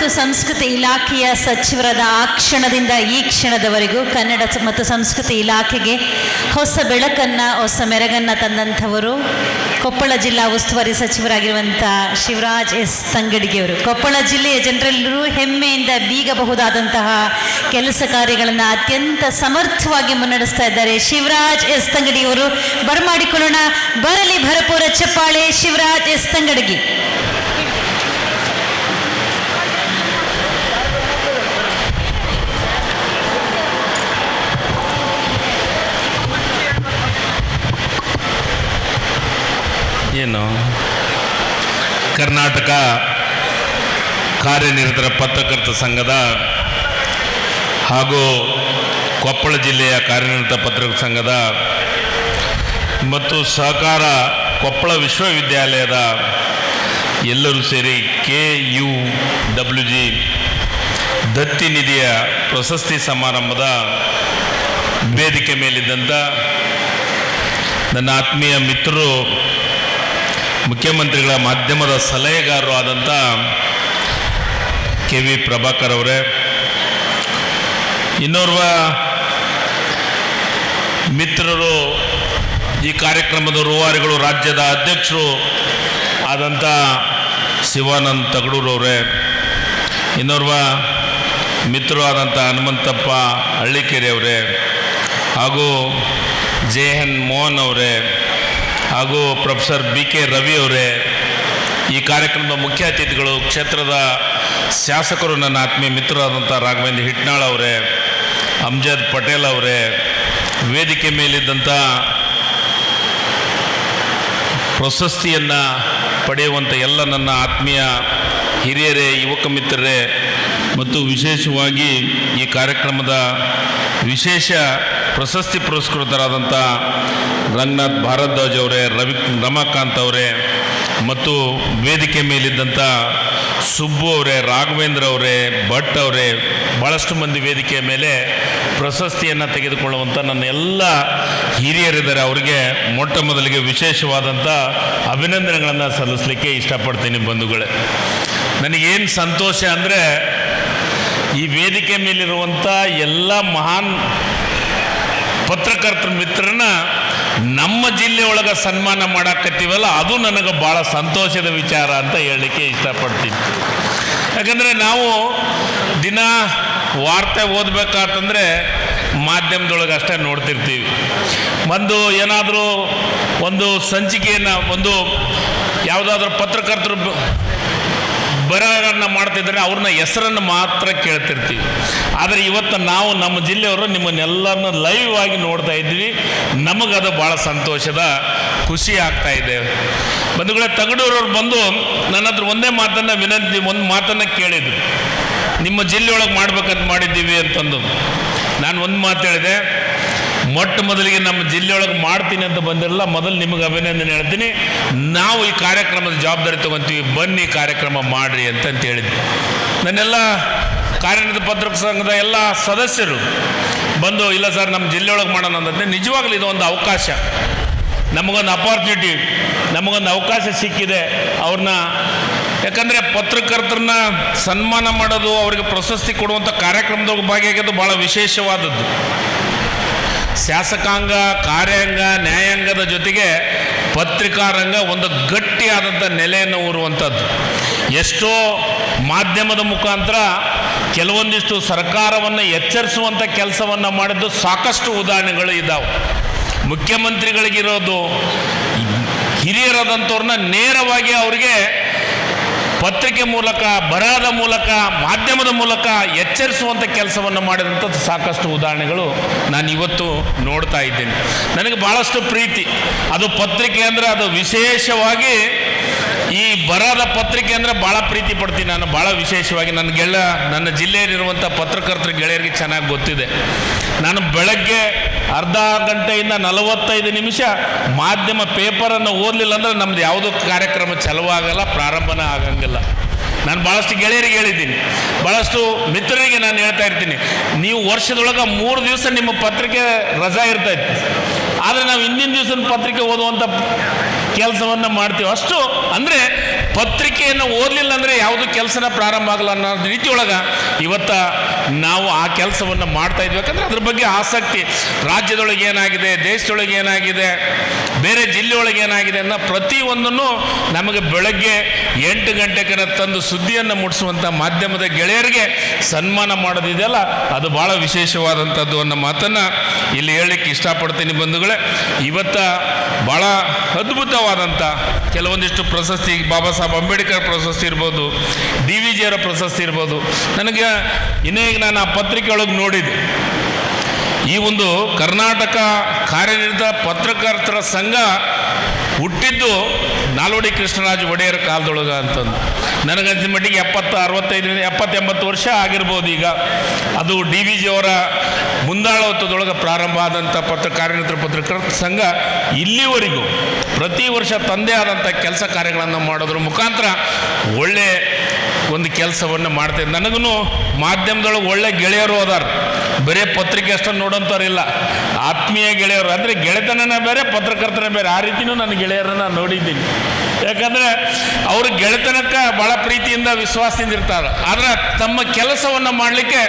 ಮತ್ತು ಸಂಸ್ಕೃತಿ ಇಲಾಖೆಯ ಸಚಿವರಾದ ಆ ಕ್ಷಣದಿಂದ ಈ ಕ್ಷಣದವರೆಗೂ ಕನ್ನಡ ಮತ್ತು ಸಂಸ್ಕೃತಿ ಇಲಾಖೆಗೆ ಹೊಸ ಬೆಳಕನ್ನು, ಹೊಸ ಮೆರಗನ್ನು ತಂದಂಥವರು ಕೊಪ್ಪಳ ಜಿಲ್ಲಾ ಉಸ್ತುವಾರಿ ಸಚಿವರಾಗಿರುವಂಥ ಶಿವರಾಜ್ ಎಸ್. ತಂಗಡಿಗೆಯವರು. ಕೊಪ್ಪಳ ಜಿಲ್ಲೆಯ ಜನರೆಲ್ಲರೂ ಹೆಮ್ಮೆಯಿಂದ ಬೀಗಬಹುದಾದಂತಹ ಕೆಲಸ ಕಾರ್ಯಗಳನ್ನು ಅತ್ಯಂತ ಸಮರ್ಥವಾಗಿ ಮುನ್ನಡೆಸ್ತಾ ಇದ್ದಾರೆ. ಶಿವರಾಜ್ ಎಸ್. ತಂಗಡಿಯವರು ಬರಮಾಡಿಕೊಳ್ಳೋಣ. ಬರಲಿ ಭರಪೂರ ಚಪ್ಪಾಳೆ, ಶಿವರಾಜ್ ಎಸ್. ತಂಗಡಗಿ. ಏನು? ಕರ್ನಾಟಕ ಕಾರ್ಯನಿರತರ ಪತ್ರಕರ್ತ ಸಂಘದ ಹಾಗೂ ಕೊಪ್ಪಳ ಜಿಲ್ಲೆಯ ಕಾರ್ಯನಿರತ ಪತ್ರಕರ್ತ ಸಂಘದ ಮತ್ತು ಸಹಕಾರ ಕೊಪ್ಪಳ ವಿಶ್ವವಿದ್ಯಾಲಯದ ಎಲ್ಲರೂ ಸೇರಿ ಕೆ ಯು ಡಬ್ಲ್ಯೂ ಜಿ ದತ್ತಿ ನಿಧಿಯ ಪ್ರಶಸ್ತಿ ಸಮಾರಂಭದ ವೇದಿಕೆ ಮೇಲಿದ್ದಂಥ ನನ್ನ ಆತ್ಮೀಯ ಮಿತ್ರರು ಮುಖ್ಯಮಂತ್ರಿಗಳ ಮಾಧ್ಯಮದ ಸಲಹೆಗಾರರು ಆದಂಥ ಕೆ ವಿ ಪ್ರಭಾಕರ್ ಅವರೇ. ಇನ್ನೋರ್ವ ಮಿತ್ರರು ಈ ಕಾರ್ಯಕ್ರಮದ ರೂವಾರಿಗಳು ರಾಜ್ಯದ ಅಧ್ಯಕ್ಷರು ಆದಂಥ ಶಿವಾನಂದ್ ತಗಡೂರವರೇ ಇನ್ನೋರ್ವ ಮಿತ್ರರು ಆದಂಥ ಹನುಮಂತಪ್ಪ ಹಳ್ಳಿಕೆರೆ ಅವರೇ ಹಾಗೂ ಜೆ ಎನ್ ಮೋಹನ್ ಅವರೇ. ಹಾಗೂ ಪ್ರೊಫೆಸರ್ ಬಿ ಕೆ ರವಿ ಅವರೇ, ಈ ಕಾರ್ಯಕ್ರಮದ ಮುಖ್ಯ ಅತಿಥಿಗಳು ಕ್ಷೇತ್ರದ ಶಾಸಕರು ನನ್ನ ಆತ್ಮೀಯ ಮಿತ್ರರಾದಂಥ ರಾಘವೇಂದ್ರ ಹಿಟ್ನಾಳ್ ಅವರೇ, ಅಮ್ಜದ್ ಪಟೇಲ್ ಅವರೇ, ವೇದಿಕೆ ಮೇಲಿದ್ದಂಥ ಪ್ರಶಸ್ತಿಯನ್ನು ಪಡೆಯುವಂಥ ಎಲ್ಲ ನನ್ನ ಆತ್ಮೀಯ ಹಿರಿಯರೇ, ಯುವಕ ಮಿತ್ರರೇ, ಮತ್ತು ವಿಶೇಷವಾಗಿ ಈ ಕಾರ್ಯಕ್ರಮದ ವಿಶೇಷ ಪ್ರಶಸ್ತಿ ಪುರಸ್ಕೃತರಾದಂಥ ರಂಗನಾಥ್ ಭಾರದ್ವಾಜ್ ಅವರೇ, ರವಿ ರಮಾಕಾಂತ್ ಅವರೇ, ಮತ್ತು ವೇದಿಕೆ ಮೇಲಿದ್ದಂಥ ಸುಬ್ಬು ಅವರೇ, ರಾಘವೇಂದ್ರ ಅವರೇ, ಭಟ್ ಅವರೇ ಭಾಳಷ್ಟು ಮಂದಿ ವೇದಿಕೆಯ ಮೇಲೆ ಪ್ರಶಸ್ತಿಯನ್ನು ತೆಗೆದುಕೊಳ್ಳುವಂಥ ನನ್ನ ಎಲ್ಲ ಹಿರಿಯರಿದ್ದಾರೆ. ಅವರಿಗೆ ಮೊಟ್ಟ ಮೊದಲಿಗೆ ವಿಶೇಷವಾದಂಥ ಅಭಿನಂದನೆಗಳನ್ನು ಸಲ್ಲಿಸಲಿಕ್ಕೆ ಇಷ್ಟಪಡ್ತೀನಿ ಬಂಧುಗಳೇ. ನನಗೇನು ಸಂತೋಷ ಅಂದರೆ ಈ ವೇದಿಕೆ ಮೇಲಿರುವಂಥ ಎಲ್ಲ ಮಹಾನ್ ಪತ್ರಕರ್ತರ ಮಿತ್ರನ ನಮ್ಮ ಜಿಲ್ಲೆ ಒಳಗೆ ಸನ್ಮಾನ ಮಾಡಾಕತ್ತೀವಲ್ಲ, ಅದು ನನಗೆ ಭಾಳ ಸಂತೋಷದ ವಿಚಾರ ಅಂತ ಹೇಳಲಿಕ್ಕೆ ಇಷ್ಟಪಡ್ತೀನಿ. ಯಾಕಂದರೆ ನಾವು ದಿನ ವಾರ್ತೆ ಓದಬೇಕಾತಂದರೆ ಮಾಧ್ಯಮದೊಳಗೆ ಅಷ್ಟೇ ನೋಡ್ತಿರ್ತೀವಿ. ಒಂದು ಏನಾದರೂ ಒಂದು ಸಂಚಿಕೆಯನ್ನು, ಒಂದು ಯಾವುದಾದ್ರೂ ಪತ್ರಕರ್ತರು ಬರಹಗಳನ್ನ ಮಾಡ್ತಿದ್ರೆ ಅವ್ರನ್ನ ಹೆಸರನ್ನು ಮಾತ್ರ ಕೇಳ್ತಿರ್ತೀವಿ. ಆದರೆ ಇವತ್ತು ನಾವು ನಮ್ಮ ಜಿಲ್ಲೆಯವರು ನಿಮ್ಮನ್ನೆಲ್ಲರನ್ನ ಲೈವ್ ಆಗಿ ನೋಡ್ತಾ ಇದ್ವಿ. ನಮಗದು ಭಾಳ ಸಂತೋಷದ ಖುಷಿ ಆಗ್ತಾ ಇದೆ. ಬಂಧುಗಳೇ, ತಗಡೂರವ್ರು ಬಂದು ನನ್ನ ಹತ್ರ ಒಂದೇ ಮಾತನ್ನು ವಿನಂತಿ, ಒಂದು ಮಾತನ್ನು ಕೇಳಿದ್ರು. ನಿಮ್ಮ ಜಿಲ್ಲೆಯೊಳಗೆ ಮಾಡ್ಬೇಕಂತ ಮಾಡಿದ್ದೀವಿ ಅಂತಂದು. ನಾನು ಒಂದು ಮಾತು ಹೇಳಿದೆ. ಮೊಟ್ಟ ಮೊದಲಿಗೆ ನಮ್ಮ ಜಿಲ್ಲೆಯೊಳಗೆ ಮಾಡ್ತೀನಿ ಅಂತ ಬಂದಿರಲ್ಲ, ಮೊದಲು ನಿಮಗೆ ಅಭಿನಂದನೆ ಹೇಳ್ತೀನಿ. ನಾವು ಈ ಕಾರ್ಯಕ್ರಮದ ಜವಾಬ್ದಾರಿ ತಗೊಂತೀವಿ, ಬನ್ನಿ ಕಾರ್ಯಕ್ರಮ ಮಾಡ್ರಿ ಅಂತ ಹೇಳಿದ್ವಿ. ನನ್ನೆಲ್ಲ ಕಾರ್ಯನಿರತ ಪತ್ರಕ ಸಂಘದ ಎಲ್ಲ ಸದಸ್ಯರು ಬಂದು, ಇಲ್ಲ ಸರ್, ನಮ್ಮ ಜಿಲ್ಲೆಯೊಳಗೆ ಮಾಡೋಣ ಅಂತಂದರೆ ನಿಜವಾಗ್ಲೂ ಇದು ಒಂದು ಅವಕಾಶ. ನಮಗೊಂದು ಅಪಾರ್ಚುನಿಟಿ ನಮಗೊಂದು ಅವಕಾಶ ಸಿಕ್ಕಿದೆ ಅವ್ರನ್ನ. ಯಾಕಂದರೆ ಪತ್ರಕರ್ತರನ್ನ ಸನ್ಮಾನ ಮಾಡೋದು, ಅವರಿಗೆ ಪ್ರಶಸ್ತಿ ಕೊಡುವಂಥ ಕಾರ್ಯಕ್ರಮದೊಳಗೆ ಭಾಗಿಯಾಗಿದ್ದು ಭಾಳ ವಿಶೇಷವಾದದ್ದು. ಶಾಸಕಾಂಗ, ಕಾರ್ಯಾಂಗ, ನ್ಯಾಯಾಂಗದ ಜೊತೆಗೆ ಪತ್ರಿಕಾರಂಗ ಒಂದು ಗಟ್ಟಿಯಾದಂಥ ನೆಲೆಯನ್ನು ಊರುವಂಥದ್ದು. ಎಷ್ಟೋ ಮಾಧ್ಯಮದ ಮುಖಾಂತರ ಕೆಲವೊಂದಿಷ್ಟು ಸರ್ಕಾರವನ್ನು ಎಚ್ಚರಿಸುವಂಥ ಕೆಲಸವನ್ನು ಮಾಡಿದ್ದು ಸಾಕಷ್ಟು ಉದಾಹರಣೆಗಳು ಇದ್ದಾವೆ ಮುಖ್ಯಮಂತ್ರಿಗಳಿಗಿರೋದು ಹಿರಿಯರಾದಂಥವ್ರನ್ನ ನೇರವಾಗಿ ಅವರಿಗೆ ಪತ್ರಿಕೆ ಮೂಲಕ, ಬರಹದ ಮೂಲಕ, ಮಾಧ್ಯಮದ ಮೂಲಕ ಎಚ್ಚರಿಸುವಂಥ ಕೆಲಸವನ್ನು ಮಾಡಿದಂಥದ್ದು ಸಾಕಷ್ಟು ಉದಾಹರಣೆಗಳು ನಾನು ಇವತ್ತು ನೋಡ್ತಾ ಇದ್ದೇನೆ. ನನಗೆ ಭಾಳಷ್ಟು ಪ್ರೀತಿ. ಅದು ಪತ್ರಿಕೆ ಅಂದರೆ ಅದು ವಿಶೇಷವಾಗಿ ಈ ಬರದ ಪತ್ರಿಕೆ ಅಂದರೆ ಭಾಳ ಪ್ರೀತಿ ಪಡ್ತೀನಿ ನಾನು, ಭಾಳ ವಿಶೇಷವಾಗಿ ನನ್ನ ಗೆಳ, ನನ್ನ ಜಿಲ್ಲೆಯಲ್ಲಿರುವಂಥ ಪತ್ರಕರ್ತರ ಗೆಳೆಯರಿಗೆ ಚೆನ್ನಾಗಿ ಗೊತ್ತಿದೆ. ನಾನು ಬೆಳಗ್ಗೆ ಅರ್ಧ ಗಂಟೆಯಿಂದ ನಲವತ್ತೈದು ನಿಮಿಷ ಮಾಧ್ಯಮ ಪೇಪರನ್ನು ಓದಲಿಲ್ಲ ಅಂದರೆ ನಮ್ದು ಯಾವುದೋ ಕಾರ್ಯಕ್ರಮ ಚಲವಾಗಲ್ಲ ಪ್ರಾರಂಭನೇ ಆಗಂಗಿಲ್ಲ. ನಾನು ಭಾಳಷ್ಟು ಗೆಳೆಯರಿಗೆ ಹೇಳಿದ್ದೀನಿ. ಭಾಳಷ್ಟು ಮಿತ್ರರಿಗೆ ನಾನು ಹೇಳ್ತಾ ಇರ್ತೀನಿ. ನೀವು ವರ್ಷದೊಳಗೆ ಮೂರು ದಿವಸ ನಿಮ್ಮ ಪತ್ರಿಕೆ ರಜಾ ಇರ್ತೈತಿ. ಆದರೆ ನಾವು ಹಿಂದಿನ ದಿವಸದ ಪತ್ರಿಕೆ ಓದುವಂಥ ಕೆಲಸವನ್ನು ಮಾಡ್ತೀವಿ. ಅಷ್ಟು ಅಂದರೆ ಪತ್ರಿಕೆಯನ್ನು ಓದಲಿಲ್ಲ ಅಂದರೆ ಯಾವುದು ಕೆಲಸನ ಪ್ರಾರಂಭ ಆಗಲ್ಲ ಅನ್ನೋ ರೀತಿಯೊಳಗೆ ಇವತ್ತು ನಾವು ಆ ಕೆಲಸವನ್ನು ಮಾಡ್ತಾ ಇದ್ವಿ. ಯಾಕಂದ್ರೆ ಅದ್ರ ಬಗ್ಗೆ ಆಸಕ್ತಿ. ರಾಜ್ಯದೊಳಗೆ ಏನಾಗಿದೆ, ದೇಶದೊಳಗೆ ಏನಾಗಿದೆ, ಬೇರೆ ಜಿಲ್ಲೆಯೊಳಗೆ ಏನಾಗಿದೆ ಅನ್ನೋ ಪ್ರತಿಯೊಂದನ್ನು ನಮಗೆ ಬೆಳಗ್ಗೆ ಎಂಟು ಗಂಟೆಗೆ ತಂದು ಸುದ್ದಿಯನ್ನು ಮುಟ್ಟಿಸುವಂಥ ಮಾಧ್ಯಮದ ಗೆಳೆಯರಿಗೆ ಸನ್ಮಾನ ಮಾಡೋದಿದೆಯಲ್ಲ ಅದು ಭಾಳ ವಿಶೇಷವಾದಂಥದ್ದು ಅನ್ನೋ ಮಾತನ್ನು ಇಲ್ಲಿ ಹೇಳಲಿಕ್ಕೆ ಇಷ್ಟಪಡ್ತೀನಿ ಬಂಧುಗಳೇ. ಇವತ್ತ ಭಾಳ ಅದ್ಭುತವಾದಂಥ ಕೆಲವೊಂದಿಷ್ಟು ಪ್ರಶಸ್ತಿ ಬಾಬಾ ಸಾಹೇಬ್ ಅಂಬೇಡ್ಕರ್ ಪ್ರಶಸ್ತಿ ಇರ್ಬೋದು, ಡಿ ವಿ ಜಿಯವರ ಪ್ರಶಸ್ತಿ ಇರ್ಬೋದು. ನನಗೆ ಇನ್ನೇ ನಾನು ಆ ಪತ್ರಿಕೆ ಒಳಗೆ ನೋಡಿದೆ ಈ ಒಂದು ಕರ್ನಾಟಕ ಕಾರ್ಯನಿರತ ಪತ್ರಕರ್ತರ ಸಂಘ ಹುಟ್ಟಿದ್ದು ನಾಲ್ವಡಿ ಕೃಷ್ಣರಾಜ ಒಡೆಯರ ಕಾಲದೊಳಗೆ ಅಂತಂದು. ನನಗಂತ ಮಟ್ಟಿಗೆ ಎಪ್ಪತ್ತು, ಅರವತ್ತೈದರಿಂದ ಎಪ್ಪತ್ತೆಂಬತ್ತು ವರ್ಷ ಆಗಿರ್ಬೋದು ಈಗ. ಅದು ಡಿ ವಿ ಜಿಯವರ ಮುಂದಾಳತ್ವದೊಳಗೆ ಪ್ರಾರಂಭ ಆದಂಥ ಪತ್ರ, ಕಾರ್ಯನಿರತ ಪತ್ರಕರ್ತರ ಸಂಘ ಇಲ್ಲಿವರೆಗೂ ಪ್ರತಿ ವರ್ಷ ತಂದೆ ಆದಂಥ ಕೆಲಸ ಕಾರ್ಯಗಳನ್ನು ಮಾಡೋದ್ರ ಮುಖಾಂತರ ಒಳ್ಳೆ ಒಂದು ಕೆಲಸವನ್ನು ಮಾಡ್ತೇವೆ ನನಗೂ ಮಾಧ್ಯಮದೊಳಗೆ ಒಳ್ಳೆ ಗೆಳೆಯರು ಅದಾರ. ಬರೀ ಪತ್ರಿಕೆ ಅಷ್ಟನ್ನು ನೋಡೋಂಥವ್ರಿಲ್ಲ ಆತ್ಮೀಯ ಗೆಳೆಯರು. ಅಂದರೆ ಗೆಳೆತನನೇ ಬೇರೆ, ಪತ್ರಕರ್ತನೇ ಬೇರೆ. ಆ ರೀತಿಯೂ ನನ್ನ ಗೆಳೆಯರನ್ನು ನೋಡಿದ್ದೀನಿ. ಯಾಕಂದರೆ ಅವರು ಗೆಳೆತನಕ್ಕೆ ಭಾಳ ಪ್ರೀತಿಯಿಂದ ವಿಶ್ವಾಸದಿಂದ ಇರ್ತಾರೆ. ಆದರೆ ತಮ್ಮ ಕೆಲಸವನ್ನು ಮಾಡಲಿಕ್ಕೆ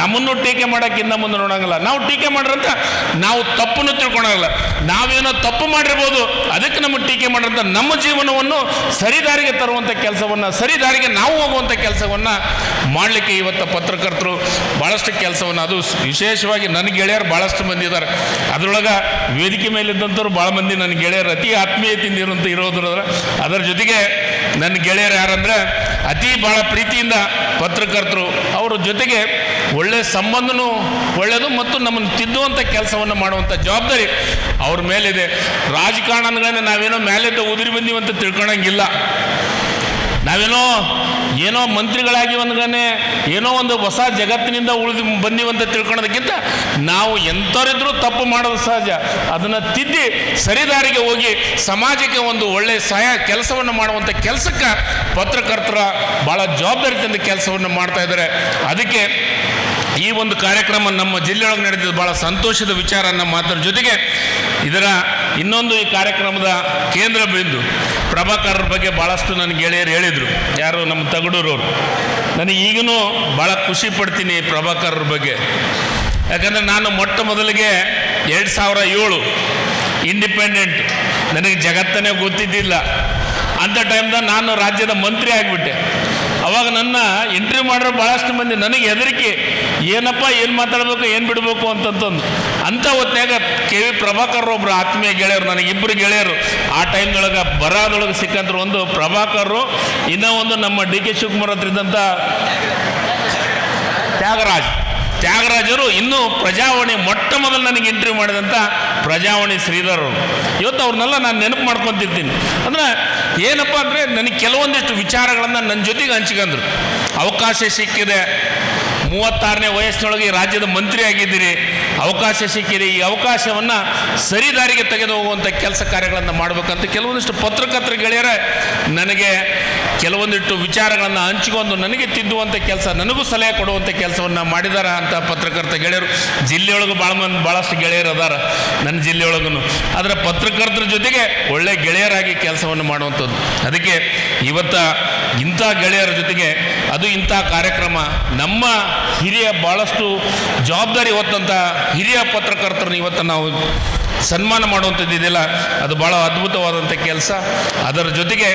ನಮ್ಮನ್ನು ಟೀಕೆ ಮಾಡೋಕ್ಕಿಂತ ಮುಂದೆ ನೋಡೋಂಗಿಲ್ಲ. ನಾವು ಟೀಕೆ ಮಾಡ್ರಂತ ನಾವು ತಪ್ಪನ್ನು ತಿಳ್ಕೊಳಂಗಿಲ್ಲ. ನಾವೇನೋ ತಪ್ಪು ಮಾಡಿರ್ಬೋದು, ಅದಕ್ಕೆ ನಮ್ಮ ಟೀಕೆ ಮಾಡ್ರಂತ ನಮ್ಮ ಜೀವನವನ್ನು ಸರಿದಾರಿಗೆ ತರುವಂಥ ಕೆಲಸವನ್ನು ಸರಿದಾರಿಗೆ ನಾವು ಹೋಗುವಂಥ ಕೆಲಸವನ್ನು ಮಾಡಲಿಕ್ಕೆ ಇವತ್ತು ಪತ್ರಕರ್ತರು ಭಾಳಷ್ಟು ಕೆಲಸವನ್ನು, ಅದು ವಿಶೇಷವಾಗಿ ನನ್ನ ಗೆಳೆಯರು ಭಾಳಷ್ಟು ಮಂದಿ ಇದ್ದಾರೆ ಅದರೊಳಗೆ ವೇದಿಕೆ ಮೇಲಿದ್ದಂಥವ್ರು ಭಾಳ ಮಂದಿ ನನ್ನ ಗೆಳೆಯರು. ಅತಿ ಆತ್ಮೀಯತೆಯಿಂದ ಇರೋದ್ರ ಅದರ ಜೊತೆಗೆ ನನ್ನ ಗೆಳೆಯರು ಯಾರಂದ್ರೆ ಅತಿ ಭಾಳ ಪ್ರೀತಿಯಿಂದ ಪತ್ರಕರ್ತರು. ಅವರ ಜೊತೆಗೆ ಒಳ್ಳೆಯ ಸಂಬಂಧನೂ ಒಳ್ಳೆಯದು ಮತ್ತು ನಮ್ಮನ್ನು ತಿದ್ದುವಂಥ ಕೆಲಸವನ್ನು ಮಾಡುವಂಥ ಜವಾಬ್ದಾರಿ ಅವ್ರ ಮೇಲಿದೆ. ರಾಜಕಾರಣಗಳನ್ನ ನಾವೇನೋ ಮೇಲಿದ್ದ ಉದುರಿ ಬಂದೀವಂತ ತಿಳ್ಕೊಳಂಗಿಲ್ಲ. ನಾವೇನೋ ಏನೋ ಮಂತ್ರಿಗಳಾಗಿ ಒಂದ್ಗನೆ ಏನೋ ಒಂದು ಹೊಸ ಜಗತ್ತಿನಿಂದ ಉಳಿದು ಬಂದಿವಂತ ತಿಳ್ಕೊಳೋದಕ್ಕಿಂತ ನಾವು ಎಂಥವರಿದ್ರೂ ತಪ್ಪು ಮಾಡೋದು ಸಹಜ. ಅದನ್ನು ತಿದ್ದಿ ಸರಿದಾರಿಗೆ ಹೋಗಿ ಸಮಾಜಕ್ಕೆ ಒಂದು ಒಳ್ಳೆ ಸಹಾಯ ಕೆಲಸವನ್ನು ಮಾಡುವಂಥ ಕೆಲಸಕ್ಕೆ ಪತ್ರಕರ್ತರ ಭಾಳ ಜವಾಬ್ದಾರಿಯಿಂದ ಕೆಲಸವನ್ನು ಮಾಡ್ತಾ ಇದ್ದಾರೆ. ಅದಕ್ಕೆ ಈ ಒಂದು ಕಾರ್ಯಕ್ರಮ ನಮ್ಮ ಜಿಲ್ಲೆಯೊಳಗೆ ನಡೆದಿದ್ದು ಭಾಳ ಸಂತೋಷದ ವಿಚಾರ ನಮ್ಮ ಮಾತರ ಜೊತೆಗೆ ಇದರ ಇನ್ನೊಂದು ಈ ಕಾರ್ಯಕ್ರಮದ ಕೇಂದ್ರ ಬಿಂದು ಪ್ರಭಾಕರರ ಬಗ್ಗೆ ಭಾಳಷ್ಟು ನನ್ನ ಗೆಳೆಯರು ಹೇಳಿದರು. ಯಾರು? ನಮ್ಮ ತಗಡೂರವರು. ನನಗೆ ಈಗಲೂ ಭಾಳ ಖುಷಿ ಪಡ್ತೀನಿ ಪ್ರಭಾಕರರ ಬಗ್ಗೆ. ಯಾಕಂದರೆ ನಾನು ಮೊಟ್ಟ ಮೊದಲಿಗೆ ಎರಡು ಸಾವಿರ ಏಳು ಇಂಡಿಪೆಂಡೆಂಟ್ ನನಗೆ ಜಗತ್ತನೇ ಗೊತ್ತಿದ್ದಿಲ್ಲ. ಅಂಥ ಟೈಮ್ದಾಗ ನಾನು ರಾಜ್ಯದ ಮಂತ್ರಿ ಆಗಿಬಿಟ್ಟೆ. ಅವಾಗ ನನ್ನ ಇಂಟರ್ವ್ಯೂ ಮಾಡಿರೋ ಭಾಳಷ್ಟು ಮಂದಿ ನನಗೆ ಹೆದರಿಕೆ, ಏನಪ್ಪ, ಏನು ಮಾತಾಡಬೇಕು, ಏನು ಬಿಡಬೇಕು ಅಂತಂತಂದು. ಅಂಥ ಹೊತ್ನ್ಯಾಗ ಕೆ ವಿ ಪ್ರಭಾಕರ್ ಒಬ್ಬರು ಆತ್ಮೀಯ ಗೆಳೆಯರು ನನಗೆ ಇಬ್ಬರು ಗೆಳೆಯರು, ಆ ಟೈಮ್ದೊಳಗೆ ಬರಾದೊಳಗೆ ಸಿಕ್ಕಂದ್ರು ಒಂದು ಪ್ರಭಾಕರ್ ಇನ್ನೂ ಒಂದು ನಮ್ಮ ಡಿ ಕೆ ಶಿವಕುಮಾರ್ ಹತ್ರ ಇದ್ದಂಥ ತ್ಯಾಗರಾಜ್. ತ್ಯಾಗರಾಜರು ಇನ್ನೂ ಪ್ರಜಾವಾಣಿ ಮೊಟ್ಟ ಮೊದಲು ನನಗೆ ಇಂಟರ್ವ್ಯೂ ಮಾಡಿದಂಥ ಪ್ರಜಾವಾಣಿ ಶ್ರೀಧರ್ ಇವತ್ತು ಅವ್ರನ್ನೆಲ್ಲ ನಾನು ನೆನಪು ಮಾಡ್ಕೊತಿರ್ತೀನಿ. ಅಂದ್ರೆ ಏನಪ್ಪ ಅಂದರೆ ನನಗೆ ಕೆಲವೊಂದಿಷ್ಟು ವಿಚಾರಗಳನ್ನು ನನ್ನ ಜೊತೆಗೆ ಹಂಚ್ಕೊಂಡ್ರು ಅವಕಾಶ ಸಿಕ್ಕಿದೆ. ಮೂವತ್ತಾರನೇ ವಯಸ್ಸಿನೊಳಗೆ ಈ ರಾಜ್ಯದ ಮಂತ್ರಿ ಆಗಿದ್ದೀರಿ. ಅವಕಾಶ ಸಿಕ್ಕಿದೆ. ಈ ಅವಕಾಶವನ್ನು ಸರಿದಾರಿಗೆ ತೆಗೆದು ಹೋಗುವಂಥ ಕೆಲಸ ಕಾರ್ಯಗಳನ್ನು ಮಾಡಬೇಕಂತ ಕೆಲವೊಂದಿಷ್ಟು ಪತ್ರಕರ್ತರ ಗೆಳೆಯರೇ, ನನಗೆ ಕೆಲವೊಂದಿಷ್ಟು ವಿಚಾರಗಳನ್ನು ಹಂಚಿಕೊಂಡು ನನಗೆ ತಿದ್ದುವಂಥ ಕೆಲಸ, ನನಗೂ ಸಲಹೆ ಕೊಡುವಂಥ ಕೆಲಸವನ್ನು ಮಾಡಿದಾರ ಅಂತ ಪತ್ರಕರ್ತ ಗೆಳೆಯರು. ಜಿಲ್ಲೆಯೊಳಗೆ ಭಾಳ ಮಂದಿ ಭಾಳಷ್ಟು ಗೆಳೆಯರು ಅದಾರ ನನ್ನ ಜಿಲ್ಲೆಯೊಳಗೂ ಆದರೆ ಪತ್ರಕರ್ತರ ಜೊತೆಗೆ ಒಳ್ಳೆ ಗೆಳೆಯರಾಗಿ ಕೆಲಸವನ್ನು ಮಾಡುವಂಥದ್ದು. ಅದಕ್ಕೆ ಇವತ್ತ ಇಂಥ ಗೆಳೆಯರ ಜೊತೆಗೆ ಅದು ಇಂಥ ಕಾರ್ಯಕ್ರಮ ನಮ್ಮ ಹಿರಿಯ ಭಾಳಷ್ಟು ಜವಾಬ್ದಾರಿ ಹೊತ್ತಂಥ ಹಿರಿಯ ಪತ್ರಕರ್ತರನ್ನ ಇವತ್ತು ನಾವು ಸನ್ಮಾನ ಮಾಡುವಂಥದ್ದು ಇದೆಯಲ್ಲ ಅದು ಭಾಳ ಅದ್ಭುತವಾದಂಥ ಕೆಲಸ. ಅದರ ಜೊತೆಗೆ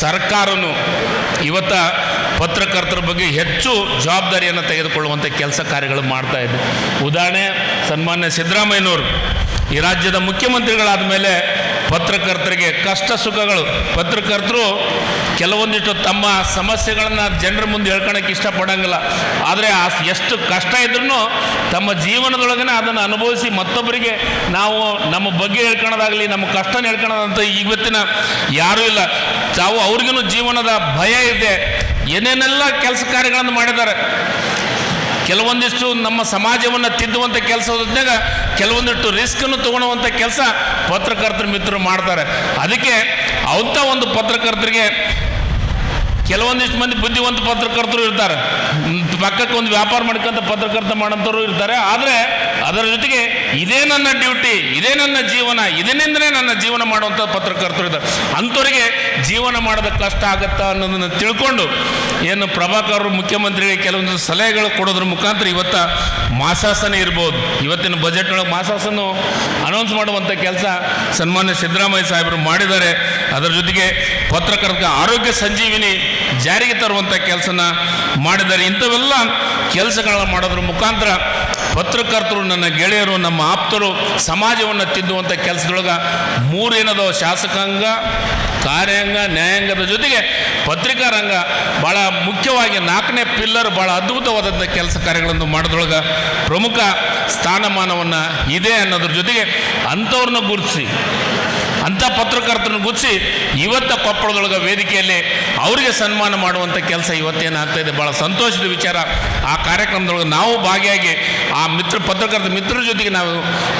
ಸರ್ಕಾರನು ಇವತ್ತ ಪತ್ರಕರ್ತರ ಬಗ್ಗೆ ಹೆಚ್ಚು ಜವಾಬ್ದಾರಿಯನ್ನು ತೆಗೆದುಕೊಳ್ಳುವಂಥ ಕೆಲಸ ಕಾರ್ಯಗಳು ಮಾಡ್ತಾ ಇದೆ. ಉದಾಹರಣೆ ಸನ್ಮಾನ್ಯ ಸಿದ್ದರಾಮಯ್ಯನವರು. ಈ ರಾಜ್ಯದ ಮುಖ್ಯಮಂತ್ರಿಗಳಾದ ಮೇಲೆ ಪತ್ರಕರ್ತರಿಗೆ ಕಷ್ಟ ಸುಖಗಳು. ಪತ್ರಕರ್ತರು ಕೆಲವೊಂದಿಷ್ಟು ತಮ್ಮ ಸಮಸ್ಯೆಗಳನ್ನು ಜನರ ಮುಂದೆ ಹೇಳ್ಕೊಳಕ್ಕೆ ಇಷ್ಟಪಡಂಗಿಲ್ಲ. ಆದರೆ ಆ ಎಷ್ಟು ಕಷ್ಟ ಇದ್ರೂ ತಮ್ಮ ಜೀವನದೊಳಗನೆ ಅದನ್ನು ಅನುಭವಿಸಿ ಮತ್ತೊಬ್ಬರಿಗೆ ನಾವು ನಮ್ಮ ಬಗ್ಗೆ ಹೇಳ್ಕೊಳೋದಾಗಲಿ, ನಮ್ಮ ಕಷ್ಟ ಹೇಳ್ಕೊಳೋದಂತ ಇವತ್ತಿನ ಯಾರೂ ಇಲ್ಲ. ತಾವು ಅವ್ರಿಗೂ ಜೀವನದ ಭಯ ಇದೆ. ಏನೇನೆಲ್ಲ ಕೆಲಸ ಕಾರ್ಯಗಳನ್ನು ಮಾಡಿದ್ದಾರೆ. ಕೆಲವೊಂದಿಷ್ಟು ನಮ್ಮ ಸಮಾಜವನ್ನು ತಿದ್ದುವಂಥ ಕೆಲಸದಾಗ ಕೆಲವೊಂದಿಷ್ಟು ರಿಸ್ಕನ್ನು ತೊಗೊಳುವಂಥ ಕೆಲಸ ಪತ್ರಕರ್ತರ ಮಿತ್ರರು ಮಾಡ್ತಾರೆ. ಅದಕ್ಕೆ ಅಂಥ ಒಂದು ಪತ್ರಕರ್ತರಿಗೆ ಕೆಲವೊಂದಿಷ್ಟು ಮಂದಿ ಬುದ್ಧಿವಂತ ಪತ್ರಕರ್ತರು ಇರ್ತಾರೆ. ಪಕ್ಕಕ್ಕೆ ಒಂದು ವ್ಯಾಪಾರ ಮಾಡ್ಕೊಂತ ಪತ್ರಕರ್ತ ಮಾಡೋಂಥವ್ರು ಇರ್ತಾರೆ. ಆದರೆ ಅದರ ಜೊತೆಗೆ ಇದೇ ನನ್ನ ಡ್ಯೂಟಿ, ಇದೇ ನನ್ನ ಜೀವನ ಇದರಿಂದನೇ ನನ್ನ ಜೀವನ ಮಾಡುವಂಥ ಪತ್ರಕರ್ತರು ಇದ್ದಾರೆ. ಅಂಥವರಿಗೆ ಜೀವನ ಮಾಡೋದು ಕಷ್ಟ ಆಗುತ್ತೆ ಅನ್ನೋದನ್ನು ತಿಳ್ಕೊಂಡು ಏನು ಪ್ರಭಾಕರ್ ಮುಖ್ಯಮಂತ್ರಿಗೆ ಕೆಲವೊಂದು ಸಲಹೆಗಳು ಕೊಡೋದ್ರ ಮುಖಾಂತರ ಇವತ್ತ ಮಾಸಾಸನ ಇರ್ಬೋದು. ಇವತ್ತಿನ ಬಜೆಟ್ನೊಳಗೆ ಮಾಸಾಸನ ಅನೌನ್ಸ್ ಮಾಡುವಂಥ ಕೆಲಸ ಸನ್ಮಾನ್ಯ ಸಿದ್ದರಾಮಯ್ಯ ಸಾಹೇಬರು ಮಾಡಿದ್ದಾರೆ. ಅದರ ಜೊತೆಗೆ ಪತ್ರಕರ್ತ ಆರೋಗ್ಯ ಸಂಜೀವಿನಿ ಜಾರಿಗೆ ತರುವಂಥ ಕೆಲಸನ ಮಾಡಿದ್ದಾರೆ ಇಂಥವೆಲ್ಲ ಕೆಲಸಗಳನ್ನ ಮಾಡೋದ್ರ ಮುಖಾಂತರ ಪತ್ರಕರ್ತರು, ನನ್ನ ಗೆಳೆಯರು, ನಮ್ಮ ಆಪ್ತರು ಸಮಾಜವನ್ನು ತಿದ್ದುವಂಥ ಕೆಲಸದೊಳಗೆ ಮೂರೇನದೋ ಶಾಸಕಾಂಗ, ಕಾರ್ಯಾಂಗ, ನ್ಯಾಯಾಂಗದ ಜೊತೆಗೆ ಪತ್ರಿಕಾ ರಂಗ ಭಾಳ ಮುಖ್ಯವಾಗಿ ನಾಲ್ಕನೇ ಪಿಲ್ಲರ್ ಭಾಳ ಅದ್ಭುತವಾದಂಥ ಕೆಲಸ ಕಾರ್ಯಗಳನ್ನು ಮಾಡೋದ್ರೊಳಗೆ ಪ್ರಮುಖ ಸ್ಥಾನಮಾನವನ್ನು ಇದೆ ಅನ್ನೋದ್ರ ಜೊತೆಗೆ ಅಂಥವ್ರನ್ನ ಗುರುತಿಸಿ. ಅಂಥ ಪತ್ರಕರ್ತರನ್ನು ಗುರುತಿಸಿ ಇವತ್ತ ಕೊಪ್ಪಳದೊಳಗೆ ವೇದಿಕೆಯಲ್ಲಿ ಅವರಿಗೆ ಸನ್ಮಾನ ಮಾಡುವಂಥ ಕೆಲಸ ಇವತ್ತೇನಾಗ್ತಾ ಇದೆ ಭಾಳ ಸಂತೋಷದ ವಿಚಾರ. ಆ ಕಾರ್ಯಕ್ರಮದೊಳಗೆ ನಾವು ಭಾಗಿಯಾಗಿ ಆ ಮಿತ್ರ ಪತ್ರಕರ್ತ ಮಿತ್ರರ ಜೊತೆಗೆ ನಾವು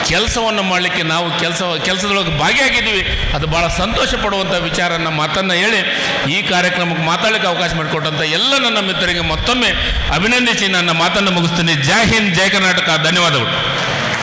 ಕೆಲಸವನ್ನು ಮಾಡಲಿಕ್ಕೆ ನಾವು ಕೆಲಸ, ಕೆಲಸದೊಳಗೆ ಭಾಗಿಯಾಗಿದ್ದೀವಿ. ಅದು ಭಾಳ ಸಂತೋಷ ಪಡುವಂಥ ವಿಚಾರ ನಮ್ಮ ಮಾತನ್ನು ಹೇಳಿ ಈ ಕಾರ್ಯಕ್ರಮಕ್ಕೆ ಮಾತಾಡಲಿಕ್ಕೆ ಅವಕಾಶ ಮಾಡಿಕೊಟ್ಟಂಥ ಎಲ್ಲ ನನ್ನ ಮಿತ್ರರಿಗೆ ಮತ್ತೊಮ್ಮೆ ಅಭಿನಂದಿಸಿ ನನ್ನ ಮಾತನ್ನು ಮುಗಿಸ್ತೀನಿ. ಜೈ ಹಿಂದ್, ಜೈ ಕರ್ನಾಟಕ. ಧನ್ಯವಾದಗಳು.